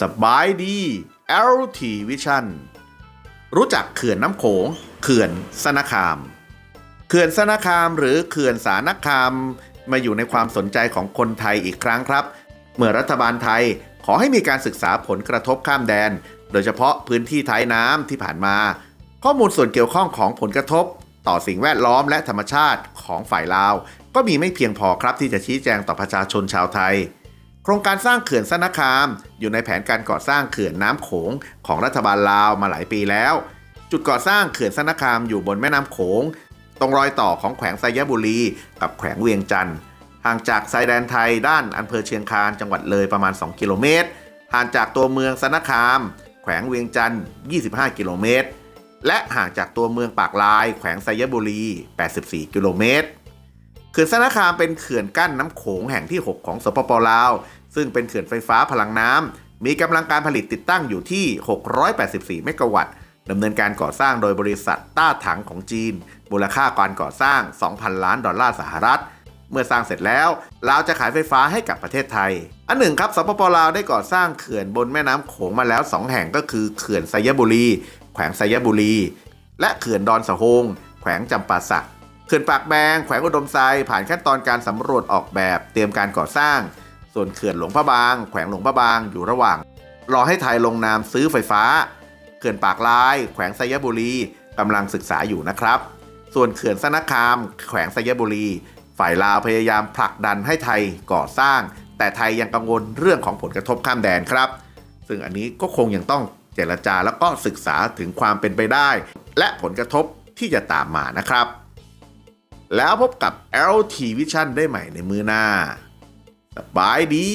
สบายดี LT Vision รู้จักเขื่อนน้ำโขง เขื่อนสนคาม เขื่อนสนคามหรือเขื่อนสานคาม มาอยู่ในความสนใจของคนไทยอีกครั้งครับ เมื่อรัฐบาลไทยขอให้มีการศึกษาผลกระทบข้ามแดน โดยเฉพาะพื้นที่ท้ายน้ำที่ผ่านมา ข้อมูลส่วนเกี่ยวข้องของผลกระทบ ต่อสิ่งแวดล้อมและธรรมชาติของฝ่ายลาว ก็มีไม่เพียงพอครับที่จะชี้แจงต่อประชาชนชาวไทย โครงการสร้างเขื่อนสนคาม อยู่ในแผนการก่อสร้างเขื่อนน้ำโขงของรัฐบาลลาวมาหลายปีแล้ว จุดก่อสร้างเขื่อนสนคามอยู่บนแม่น้ำโขง ตรงรอยต่อของแขวงไซยบุรี กับแขวงเวียงจันทร์ห่างจากชายแดนไทยด้านอำเภอเชียงคานจังหวัดเลยประมาณ 2 กิโลเมตร ห่างจากตัวเมืองสนคาม แขวงเวียงจันทร์ 25 กิโลเมตร และห่างจากตัวเมืองปากลาย แขวงไซยบุรี 84 กิโลเมตร เขื่อนสนาคามเป็นเขื่อนกั้นน้ำโขงแห่งที่ 6 ของสปปลาว ซึ่งเป็นเขื่อนไฟฟ้าพลังน้ำ มีกำลังการผลิตติดตั้งอยู่ที่ 684 เมกะวัตต์ดำเนินการก่อสร้างโดยบริษัทต้าถังของจีน มูลค่าการก่อสร้าง 2,000 ล้านดอลลาร์สหรัฐ เมื่อสร้างเสร็จแล้ว ลาวจะขายไฟฟ้าให้กับประเทศไทย อันหนึ่งครับ สปปลาวได้ก่อสร้างเขื่อนบนแม่น้ำโขงมาแล้ว 2 แห่งก็คือเขื่อนไซยบุรี วงไซยบุรี และเขื่อนดอนสะโฮงแขวงจำปาสักเขื่อนปากแบงแขวงอุดมไซผ่านขั้นตอนการสำรวจออกแบบเตรียมการก่อสร้าง ส่วนเขื่อนหลวงพระบาง แขวงหลวงพระบางอยู่ระหว่าง รอให้ไทยลงนามซื้อไฟฟ้า เขื่อนปากลาย แขวงไซยบุรีกำลังศึกษาอยู่นะครับ ส่วนเขื่อนสนคาม แขวงไซยบุรี ฝ่ายลาวพยายามผลักดันให้ไทยก่อสร้าง แต่ไทยยังกังวลเรื่องของผลกระทบข้ามแดนครับ ซึ่งอันนี้ก็คงยังต้อง เจรจาแล้วก็ศึกษาถึงความเป็นไปได้ และผลกระทบที่จะตามมานะครับ แล้วพบกับ LT Vision ได้ใหม่ในมือหน้า สบายดี